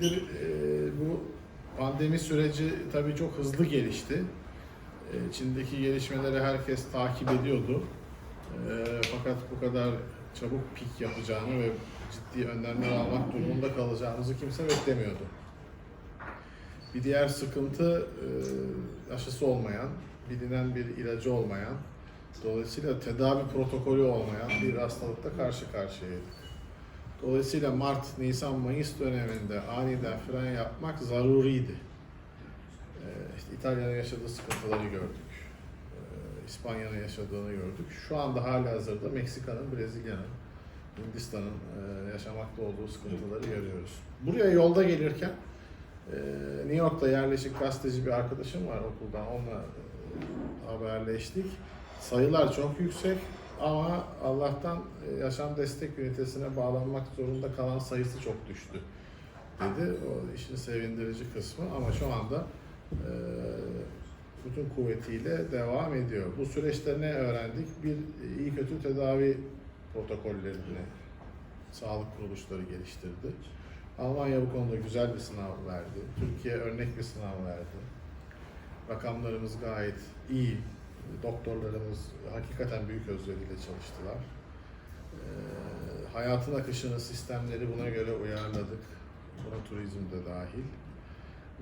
Şimdi e, bu pandemi süreci tabii çok hızlı gelişti. E, Çin'deki gelişmeleri herkes takip ediyordu. E, fakat bu kadar çabuk pik yapacağını ve ciddi önlemler almak durumunda kalacağımızı kimse beklemiyordu. Bir diğer sıkıntı e, aşısı olmayan, bilinen bir ilacı olmayan, dolayısıyla tedavi protokolü olmayan bir hastalıkla karşı karşıyaydık. Dolayısıyla Mart, Nisan, Mayıs döneminde aniden fren yapmak zaruriydi. Ee, işte İtalya'nın yaşadığı sıkıntıları gördük. Ee, İspanya'nın yaşadığını gördük. Şu anda hala hazırda Meksika'nın, Brezilya'nın, Hindistan'ın e, yaşamakta olduğu sıkıntıları görüyoruz. Buraya yolda gelirken e, New York'ta yerleşik gazeteci bir arkadaşım var okuldan. Onunla e, haberleştik. Sayılar çok yüksek ama Allah'tan e, yaşam destek ünitesine bağlanmak zorunda kalan sayısı çok düştü dedi. O işin sevindirici kısmı ama şu anda e, bütün kuvvetiyle devam ediyor. Bu süreçte ne öğrendik? Bir iyi kötü tedavi protokollerini sağlık kuruluşları geliştirdi. Almanya bu konuda güzel bir sınav verdi. Türkiye örnek bir sınav verdi. Rakamlarımız gayet iyi. Doktorlarımız hakikaten büyük özveriyle çalıştılar. Ee, hayatın akışını, sistemleri buna göre uyarladık. Buna turizm de dahil.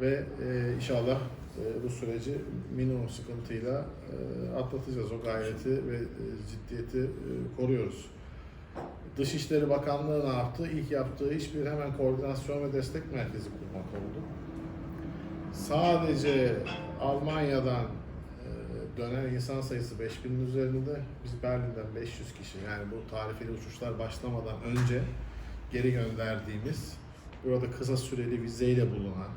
Ve e, inşallah e, bu süreci minimum sıkıntıyla e, atlatacağız. O gayreti ve e, ciddiyeti e, koruyoruz. Dışişleri Bakanlığı ne yaptı? İlk yaptığı iş bir hemen koordinasyon ve destek merkezi kurmak oldu. Sadece Almanya'dan e, dönen insan sayısı 5000'in üzerinde. Biz Berlin'den 500 kişi yani bu tarifeli uçuşlar başlamadan önce geri gönderdiğimiz burada kısa süreli vizeyle bulunan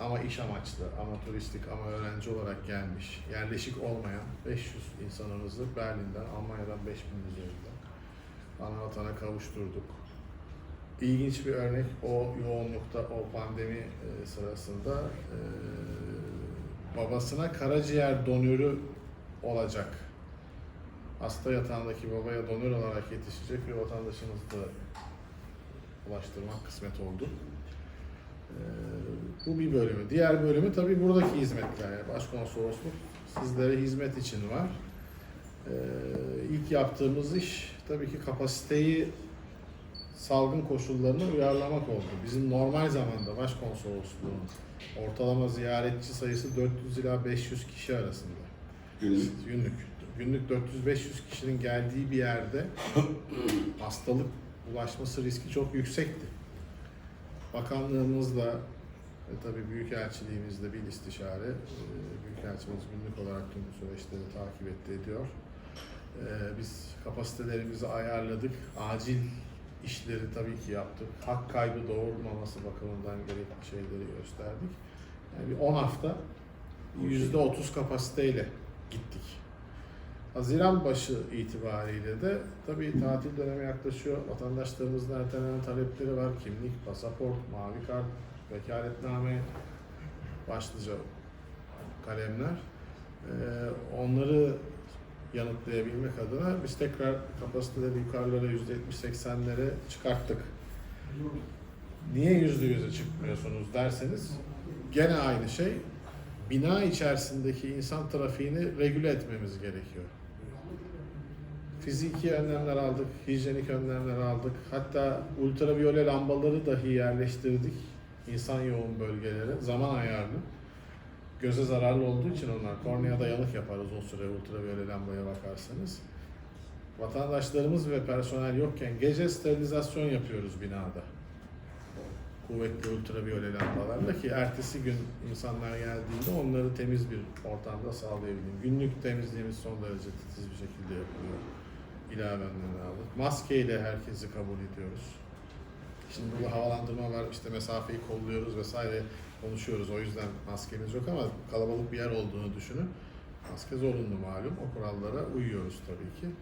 ama iş amaçlı, ama turistik, ama öğrenci olarak gelmiş, yerleşik olmayan 500 insanımızı Berlin'den, Almanya'dan 5000 üzerinde ana vatana kavuşturduk. İlginç bir örnek o yoğunlukta, o pandemi e, sırasında e, babasına karaciğer donörü olacak. Hasta yatağındaki babaya donör olarak yetişecek bir vatandaşımızı da ulaştırmak kısmet oldu. E, bu bir bölümü. Diğer bölümü tabii buradaki hizmetler. Yani başkonsolosluk sizlere hizmet için var. Ee, ilk yaptığımız iş tabii ki kapasiteyi salgın koşullarına uyarlamak oldu. Bizim normal zamanda başkonsolosluğun ortalama ziyaretçi sayısı 400 ila 500 kişi arasında. Günlük. Günlük. Günlük 400-500 kişinin geldiği bir yerde hastalık bulaşması riski çok yüksekti. Bakanlığımızla ve tabii Büyükelçiliğimizle bir istişare, e, Büyükelçimiz günlük olarak tüm süreçleri takip etti ediyor. E, Biz kapasitelerimizi ayarladık, acil işleri tabii ki yaptık. Hak kaybı doğurmaması bakımından gerekli şeyleri gösterdik. Yani bir 10 hafta %30 kapasiteyle gittik. Haziran başı itibariyle de tabii tatil dönemi yaklaşıyor. Vatandaşlarımızın ertelenen talepleri var. Kimlik, pasaport, mavi kart, vekaletname başlıca kalemler. Ee, onları yanıtlayabilmek adına biz tekrar kapasiteleri yukarılara %70-80'lere çıkarttık. Niye yüzde yüze çıkmıyorsunuz derseniz gene aynı şey. Bina içerisindeki insan trafiğini regüle etmemiz gerekiyor. Fiziki önlemler aldık, hijyenik önlemler aldık. Hatta ultraviyole lambaları dahi yerleştirdik insan yoğun bölgelere zaman ayarlı. Göze zararlı olduğu için onlar korneada yanık yapar uzun süre ultraviyole lambaya bakarsanız. Vatandaşlarımız ve personel yokken gece sterilizasyon yapıyoruz binada. Kuvvetli ultraviyole lambalarla ki ertesi gün insanlar geldiğinde onları temiz bir ortamda sağlayabileyim. Günlük temizliğimiz son derece titiz bir şekilde yapılıyor. İlave önlemler aldık. Maskeyle herkesi kabul ediyoruz. Şimdi burada havalandırma var, işte mesafeyi kolluyoruz vesaire konuşuyoruz. O yüzden maskemiz yok ama kalabalık bir yer olduğunu düşünün. Maske zorunlu malum. O kurallara uyuyoruz tabii ki.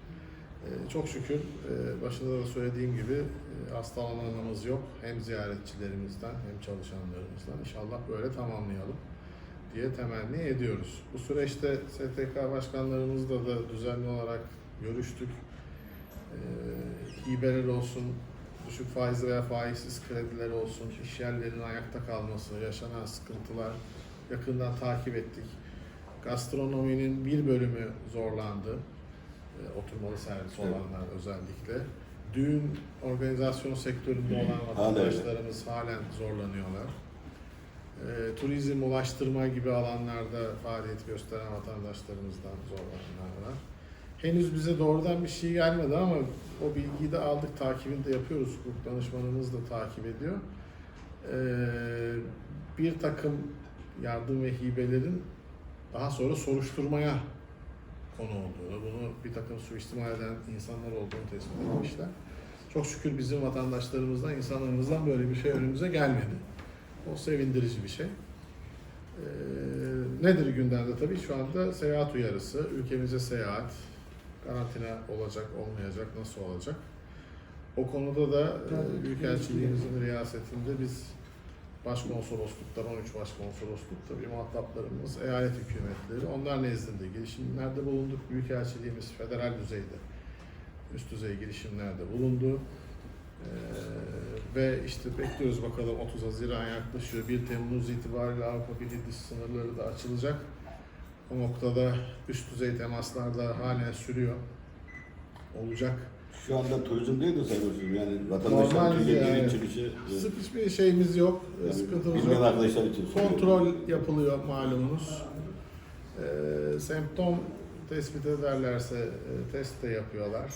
Ee, çok şükür e, başında da söylediğim gibi e, hastalananımız yok. Hem ziyaretçilerimizden hem çalışanlarımızdan. İnşallah böyle tamamlayalım diye temenni ediyoruz. Bu süreçte STK başkanlarımızla da düzenli olarak görüştük. Ee, hibeler olsun, düşük faizli veya faizsiz kredileri olsun, iş yerlerinin ayakta kalması, yaşanan sıkıntılar yakından takip ettik. Gastronominin bir bölümü zorlandı. E, oturmalı servis Evet. olanlar özellikle. Düğün organizasyon sektöründe olan vatandaşlarımız halen zorlanıyorlar. E, turizm, ulaştırma gibi alanlarda faaliyet gösteren vatandaşlarımızdan zorlananlar var. Henüz bize doğrudan bir şey gelmedi ama o bilgiyi de aldık, takibini de yapıyoruz. Hukuk danışmanımız da takip ediyor. E, bir takım yardım ve hibelerin daha sonra soruşturmaya konu olduğunu, bunu bir takım suistimal eden insanlar olduğunu tespit etmişler. Çok şükür bizim vatandaşlarımızdan, insanlarımızdan böyle bir şey önümüze gelmedi. O sevindirici bir şey. Ee, nedir gündemde tabii? Şu anda seyahat uyarısı, ülkemize seyahat, karantina olacak, olmayacak, nasıl olacak? O konuda da e, Büyükelçiliğimizin riyasetinde biz başkonsolosluklar, 13 başkonsolosluk tabii muhataplarımız, eyalet hükümetleri, onlar nezdinde girişimlerde bulunduk. Büyükelçiliğimiz federal düzeyde üst düzey girişimlerde bulundu. Ee, ve işte bekliyoruz bakalım 30 Haziran yaklaşıyor. 1 Temmuz itibariyle Avrupa Birliği dış sınırları da açılacak. O noktada üst düzey temaslar da halen sürüyor. Olacak. Şu anda turizm değil de sayıyorsunuz yani Normal vatandaşlar Türkiye yani. girip çıkışı e, Sık hiçbir şeyimiz yok, yani sıkıntımız bilmeyen yok. arkadaşlar için söylüyorum. Kontrol yapılıyor malumunuz. Ee, semptom tespit ederlerse e, test de yapıyorlar.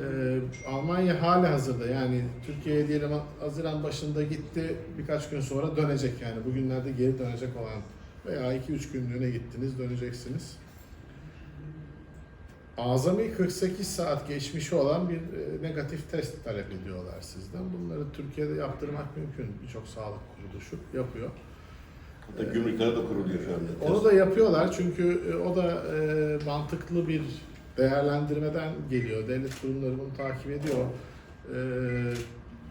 Ee, Almanya hali hazırda yani Türkiye'ye diyelim Haziran başında gitti birkaç gün sonra dönecek yani bugünlerde geri dönecek olan veya 2-3 günlüğüne gittiniz döneceksiniz. Azami 48 saat geçmişi olan bir e, negatif test talep ediyorlar sizden. Bunları Türkiye'de yaptırmak mümkün. Birçok sağlık kuruluşu yapıyor. Hatta gümrüklere de kuruluyor şu anda. Onu da yapıyorlar çünkü e, o da e, mantıklı bir değerlendirmeden geliyor. Devlet kurumları bunu takip ediyor.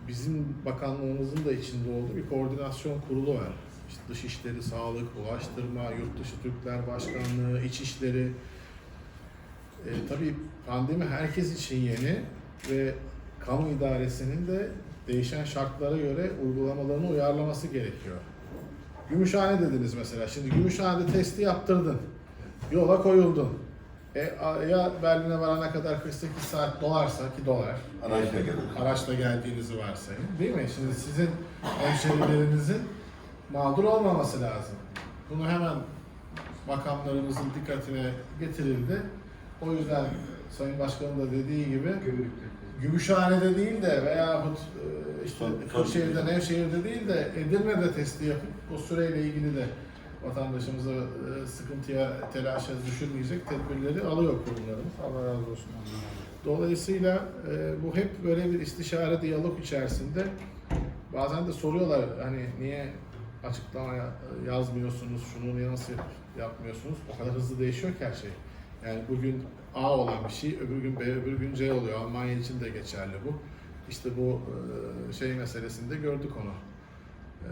Bizim bakanlığımızın da içinde olduğu bir koordinasyon kurulu var. İşte Dışişleri, Sağlık, Ulaştırma, Yurtdışı Türkler Başkanlığı, İçişleri. E, tabii pandemi herkes için yeni ve kamu idaresinin de değişen şartlara göre uygulamalarını uyarlaması gerekiyor. Gümüşhane dediniz mesela. Şimdi Gümüşhane'de testi yaptırdın. Yola koyuldun. E, ya Berlin'e varana kadar 48 saat dolarsa ki dolar. Araçla gelin. Araçla geldiğinizi varsayın. Değil mi? Şimdi sizin hemşerilerinizin mağdur olmaması lazım. Bunu hemen makamlarımızın dikkatine getirildi. O yüzden Sayın Başkanım da dediği gibi Gümüşhane'de değil de veyahut e, işte Kırşehir'de, Nevşehir'de değil de Edirne'de testi yapıp bu süreyle ilgili de vatandaşımıza e, sıkıntıya, telaşa düşürmeyecek tedbirleri alıyor kurumlarımız. Allah razı olsun. Dolayısıyla e, bu hep böyle bir istişare, diyalog içerisinde. Bazen de soruyorlar hani niye açıklama ya- yazmıyorsunuz, şunu nasıl yapmıyorsunuz? O kadar hızlı değişiyor ki her şey. Yani bugün A olan bir şey, öbür gün B, öbür gün C oluyor. Almanya için de geçerli bu. İşte bu e, şey meselesinde gördük onu. E,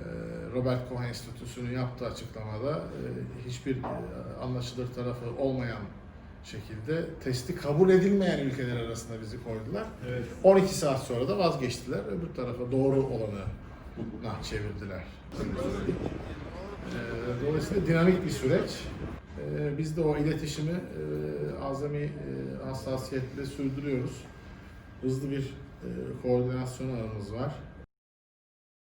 Robert Koch Enstitüsü'nün yaptığı açıklamada e, hiçbir anlaşılır tarafı olmayan şekilde testi kabul edilmeyen ülkeler arasında bizi koydular. 12 saat sonra da vazgeçtiler. Öbür tarafa doğru olanı nah çevirdiler. Ee, Dolayısıyla dinamik bir süreç. Ee, Biz de o iletişimi e, azami e, hassasiyetle sürdürüyoruz. Hızlı bir e, koordinasyon ağımız var.